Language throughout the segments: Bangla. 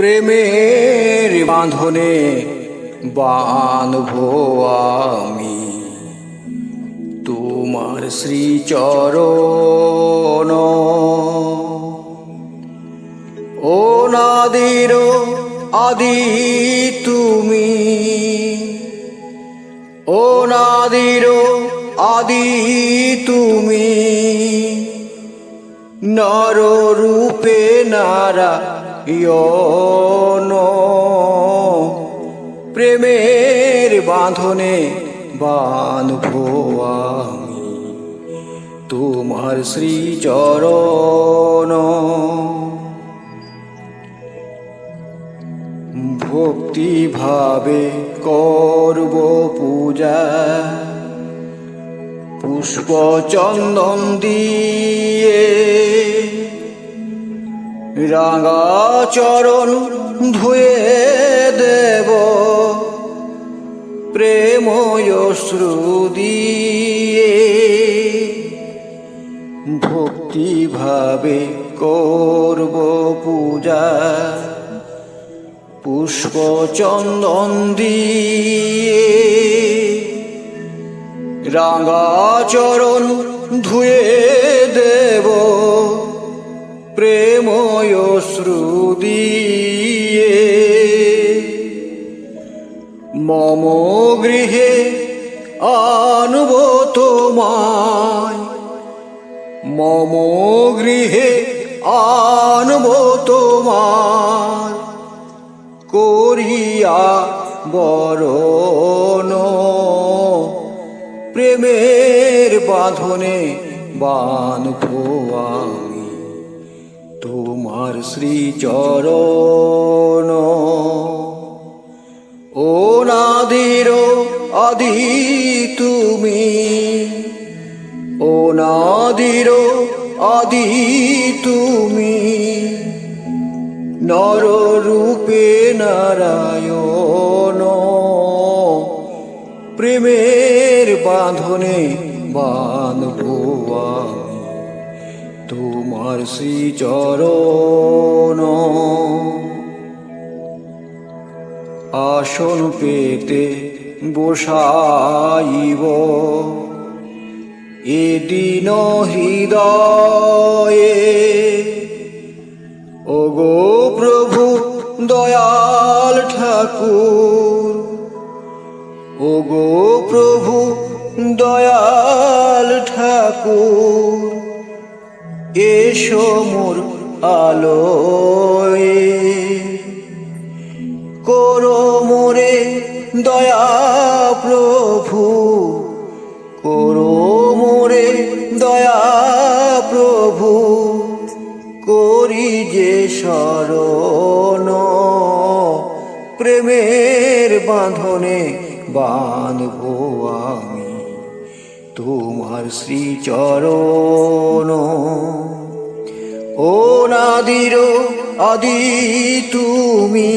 প্রেমের বাঁধনে বাঁধব আমি। তোমার শ্রীচরণ। ও নাদির আদি তুমি। ও নাদির আদি তুমি। নর রূপে নারায়ণ প্রেমের বাঁধনে বাঁধব আমি। তোমার শ্রীচরণ ভক্তি ভাবে করব পূজা। পুষ্প চন্দন দিয়ে রাঙা চরণ ধুয়ে দেব। প্রেময়শ্রু দিয়ে ভক্তি ভাবে করব পূজা। পুষ্প চন্দন দিয়ে রাঙা চরণ ধুয়ে দেব। প্রেময়শ্রু দিয়ে। মম গৃহে আনব তোমায়। মম গৃহে আনব তোমার করিয়া বরণ প্রেমের বাঁধনে আমি তোমার শ্রীচরণ। ও নাদির আদি তুমি, ও নাদির আদি তুমি, নর রূপে নারায়ণ। প্রেমের বাঁধনে বাঁধব তোমার শ্রীচরণ। আসন পেতে বসাইব। এদিন হৃদয়ে ওগো প্রভু দয়াল ঠাকুর, ওগো প্রভু দয়াল ঠাকুর। এসো মোর আলোয়। করো মোরে দয়া প্রভু। করো মোরে দয়া প্রভু। করি যে শরণ। প্রেমের বাঁধনে বাঁধব তোমার শ্রীচরণ। ও নাদির আদি তুমি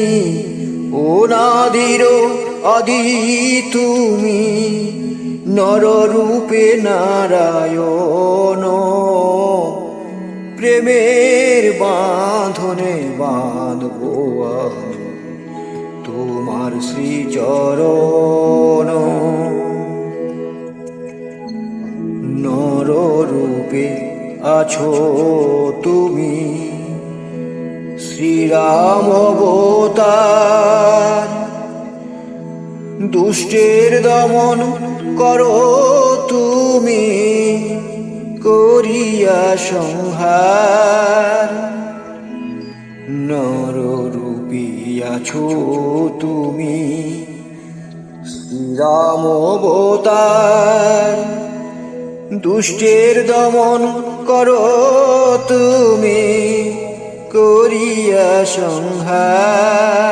ও নাদির আদি তুমি, নররূপে নারায়ণ। প্রেমের বাঁধনে বাঁধব তোমার শ্রীচরণ। নররূপে আছো তুমি। শ্রীরাম অবতার, দুষ্টের দমন করো তুমি করিয়া সংহার। নররূপী আছো তুমি, শ্রীরাম অবতার। দুষ্টের দমন করো তুমি করিয়া সংহার।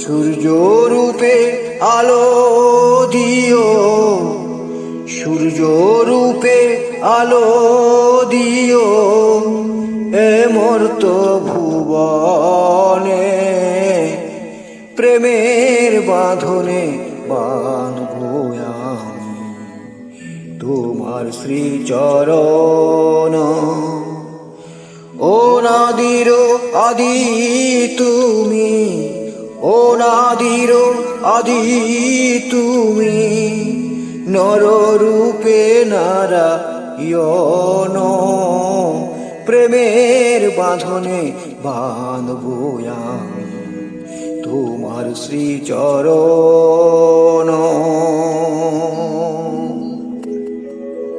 সূর্য রূপে আলো দিও, সূর্য রূপে আলো দিও এমর্ত ভুবনে, প্রেমের বাঁধনে আমি তোমার শ্রীচরণ। ও নাদির আদি তুমি অনাদির আদি তুমি, নররূপে নারায়ণ। প্রেমের বাঁধনে বাঁধবো আমি তোমার শ্রীচরণ।